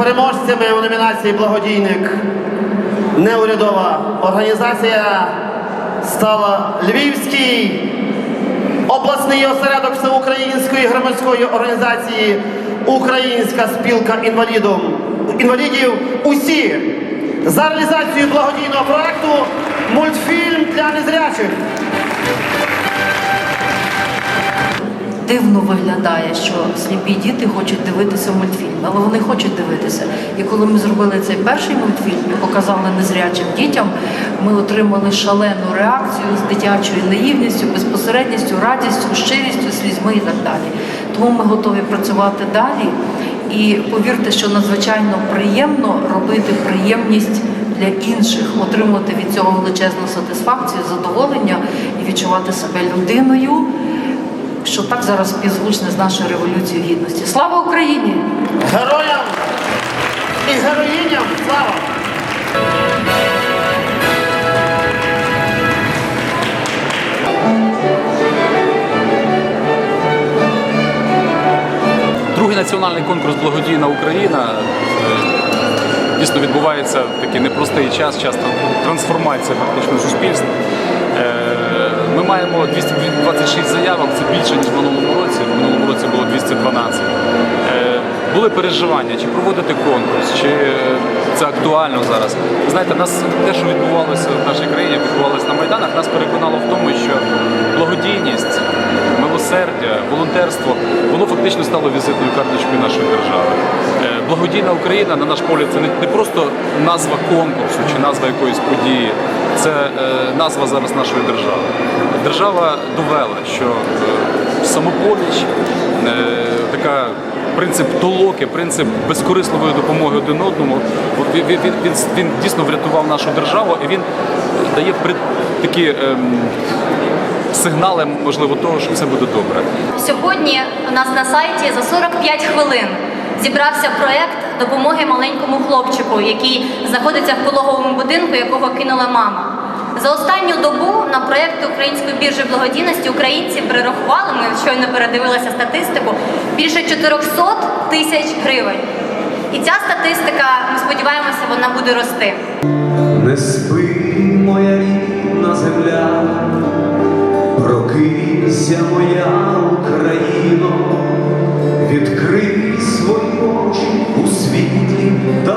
Переможцями у номінації Благодійник неурядова організація стала Львівський обласний осередок всеукраїнської громадської організації Українська спілка інвалідом інвалідів. Усі за реалізацію благодійного проекту мультфільм для незрячих. Дивно виглядає, що сліпі діти хочуть дивитися мультфільм, але вони хочуть дивитися. І коли ми зробили цей перший мультфільм і показали незрячим дітям, ми отримали шалену реакцію з дитячою наївністю, безпосередністю, радістю, щирістю, слізьми і так далі. Тому ми готові працювати далі. І повірте, що надзвичайно приємно робити приємність для інших, отримати від цього величезну сатисфакцію, задоволення і відчувати себе людиною що так зараз співзвучне з нашою революцією гідності. Слава Україні! Героям і героїням слава! Другий національний конкурс Благодійна Україна е, дійсно відбувається в такий непростий час, час тран- трансформації фактично суспільства. Ми маємо 226 заявок, це більше ніж в минулому році. В минулому році було 212. Е, Були переживання, чи проводити конкурс, чи е, це актуально зараз. Знаєте, нас те, що відбувалося в нашій країні, відбувалося на майданах, нас переконало в тому, що благодійність, милосердя, волонтерство, воно фактично стало візитною карточкою нашої держави. Е, Благодійна Україна, на наш погляд, це не просто назва конкурсу чи назва якоїсь події, це е, назва зараз нашої держави. Держава довела, що е, самопоміч, е, така принцип толоки, принцип безкорисливої допомоги один одному, він, він, він, він дійсно врятував нашу державу і він дає такі ем, сигнали, можливо, того, що все буде добре. Сьогодні у нас на сайті за 45 хвилин зібрався проект допомоги маленькому хлопчику, який знаходиться в пологовому будинку, якого кинула мама. За останню добу на проєкт Української біржі благодійності українці перерахували, ми щойно передивилися статистику, більше 400 тисяч гривень. І ця статистика, ми сподіваємося, вона буде рости. Не спи, моя рідна земля, прокинься, моя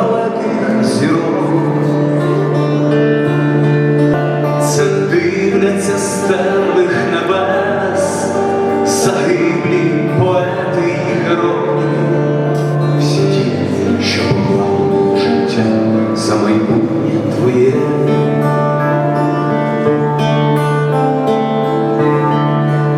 далеких зірок, це дивляться стелих небес.